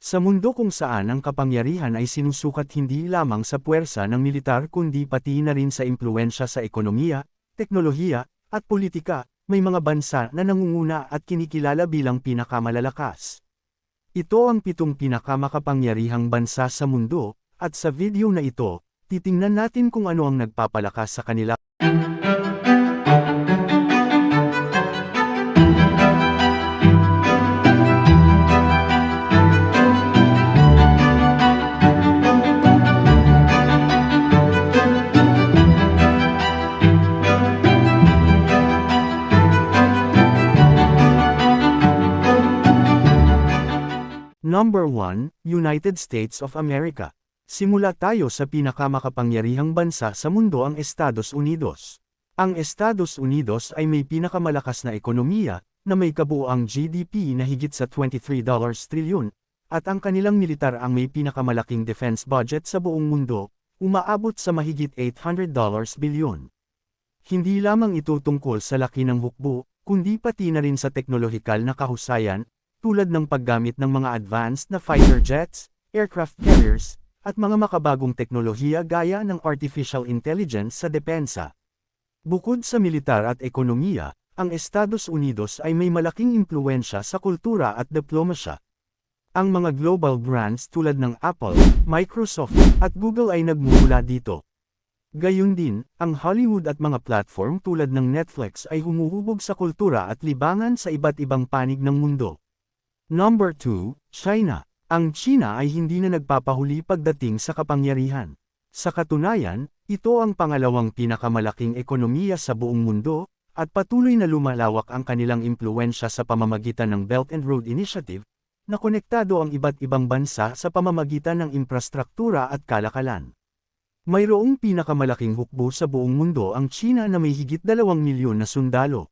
Sa mundo kung saan ang kapangyarihan ay sinusukat hindi lamang sa puwersa ng militar kundi pati na rin sa impluensya sa ekonomiya, teknolohiya, at politika, may mga bansa na nangunguna at kinikilala bilang pinakamalalakas. Ito ang pitong pinakamakapangyarihang bansa sa mundo, at sa video na ito, titingnan natin kung ano ang nagpapalakas sa kanila. Number 1, United States of America. Simula tayo sa pinakamakapangyarihang bansa sa mundo ang Estados Unidos. Ang Estados Unidos ay may pinakamalakas na ekonomiya, na may kabuoang GDP na higit sa $23 trilyon, at ang kanilang militar ang may pinakamalaking defense budget sa buong mundo, umaabot sa mahigit $800 bilyon. Hindi lamang ito tungkol sa laki ng hukbo, kundi pati na rin sa teknolohikal na kahusayan, tulad ng paggamit ng mga advanced na fighter jets, aircraft carriers, at mga makabagong teknolohiya gaya ng artificial intelligence sa depensa. Bukod sa militar at ekonomiya, ang Estados Unidos ay may malaking impluensya sa kultura at diplomasya. Ang mga global brands tulad ng Apple, Microsoft, at Google ay nagmumula dito. Gayun din, ang Hollywood at mga platform tulad ng Netflix ay humuhubog sa kultura at libangan sa iba't ibang panig ng mundo. Number 2, China. Ang China ay hindi na nagpapahuli pagdating sa kapangyarihan. Sa katunayan, ito ang pangalawang pinakamalaking ekonomiya sa buong mundo, at patuloy na lumalawak ang kanilang impluensya sa pamamagitan ng Belt and Road Initiative, na konektado ang iba't ibang bansa sa pamamagitan ng infrastruktura at kalakalan. Mayroong pinakamalaking hukbo sa buong mundo ang China na may higit dalawang milyon na sundalo.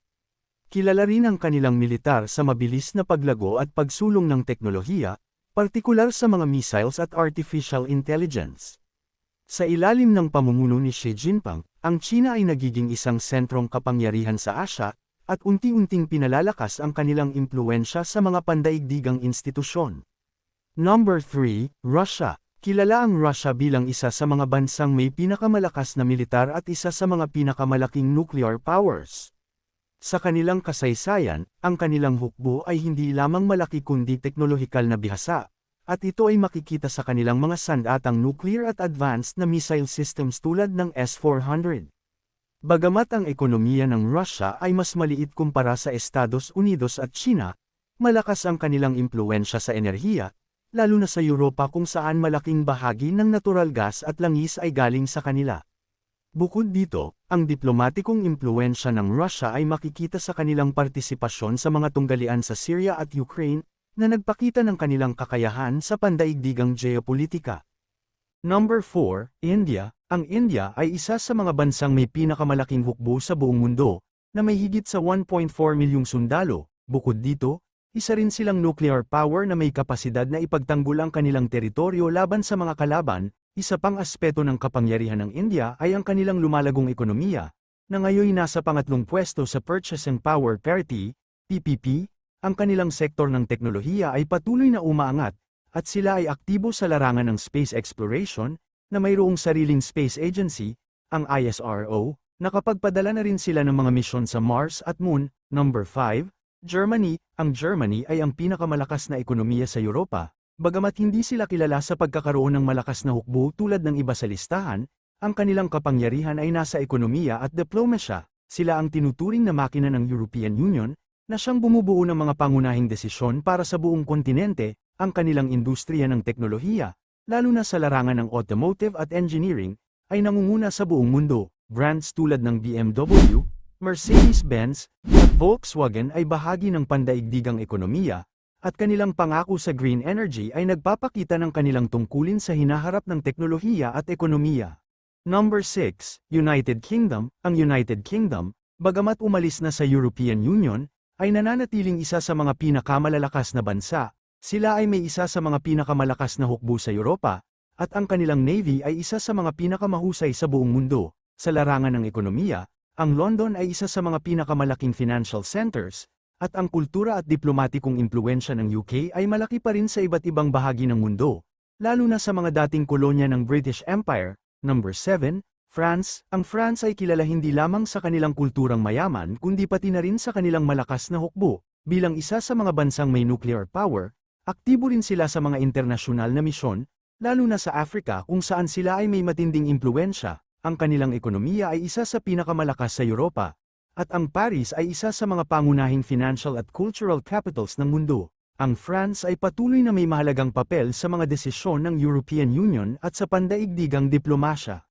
Kilala rin ang kanilang militar sa mabilis na paglago at pagsulong ng teknolohiya, partikular sa mga missiles at artificial intelligence. Sa ilalim ng pamumuno ni Xi Jinping, ang China ay nagiging isang sentrong kapangyarihan sa Asya, at unti-unting pinalalakas ang kanilang impluensya sa mga pandaigdigang institusyon. Number 3, Russia. Kilala ang Russia bilang isa sa mga bansang may pinakamalakas na militar at isa sa mga pinakamalaking nuclear powers. Sa kanilang kasaysayan, ang kanilang hukbo ay hindi lamang malaki kundi teknolohikal na bihasa, at ito ay makikita sa kanilang mga sandatang nuclear at advanced na missile systems tulad ng S-400. Bagamat ang ekonomiya ng Russia ay mas maliit kumpara sa Estados Unidos at China, malakas ang kanilang impluensya sa enerhiya, lalo na sa Europa kung saan malaking bahagi ng natural gas at langis ay galing sa kanila. Bukod dito, ang diplomatikong impluensya ng Russia ay makikita sa kanilang partisipasyon sa mga tunggalian sa Syria at Ukraine, na nagpakita ng kanilang kakayahan sa pandaigdigang geopolitika. Number 4, India. Ang India ay isa sa mga bansang may pinakamalaking hukbo sa buong mundo, na may higit sa 1.4 milyong sundalo. Bukod dito, isa rin silang nuclear power na may kapasidad na ipagtanggol ang kanilang teritoryo laban sa mga kalaban, isa pang aspeto ng kapangyarihan ng India ay ang kanilang lumalagong ekonomiya, na ngayon nasa pangatlong pwesto sa Purchasing Power Parity, PPP, ang kanilang sektor ng teknolohiya ay patuloy na umaangat, at sila ay aktibo sa larangan ng space exploration, na mayroong sariling space agency, ang ISRO, nakapagpadala na rin sila ng mga misyon sa Mars at Moon. Number 5, Germany. Ang Germany ay ang pinakamalakas na ekonomiya sa Europa, bagamat hindi sila kilala sa pagkakaroon ng malakas na hukbo tulad ng iba sa listahan, ang kanilang kapangyarihan ay nasa ekonomiya at diplomasya. Sila ang tinuturing na makina ng European Union, na siyang bumubuo ng mga pangunahing desisyon para sa buong kontinente, ang kanilang industriya ng teknolohiya, lalo na sa larangan ng automotive at engineering, ay nangunguna sa buong mundo. Brands tulad ng BMW, Mercedes-Benz, at Volkswagen ay bahagi ng pandaigdigang ekonomiya, at kanilang pangako sa green energy ay nagpapakita ng kanilang tungkulin sa hinaharap ng teknolohiya at ekonomiya. Number 6, United Kingdom. Ang United Kingdom, bagamat umalis na sa European Union, ay nananatiling isa sa mga pinakamalalakas na bansa. Sila ay may isa sa mga pinakamalakas na hukbo sa Europa, at ang kanilang navy ay isa sa mga pinakamahusay sa buong mundo. Sa larangan ng ekonomiya, ang London ay isa sa mga pinakamalaking financial centers, At ang kultura at diplomatikong impluensya ng UK ay malaki pa rin sa iba't ibang bahagi ng mundo, lalo na sa mga dating kolonya ng British Empire. Number 7, France. Ang France ay kilala hindi lamang sa kanilang kulturang mayaman kundi pati na rin sa kanilang malakas na hukbo. Bilang isa sa mga bansang may nuclear power, aktibo rin sila sa mga internasyonal na misyon, lalo na sa Africa kung saan sila ay may matinding impluensya. Ang kanilang ekonomiya ay isa sa pinakamalakas sa Europa, at ang Paris ay isa sa mga pangunahing financial at cultural capitals ng mundo. Ang France ay patuloy na may mahalagang papel sa mga desisyon ng European Union at sa pandaigdigang diplomasya.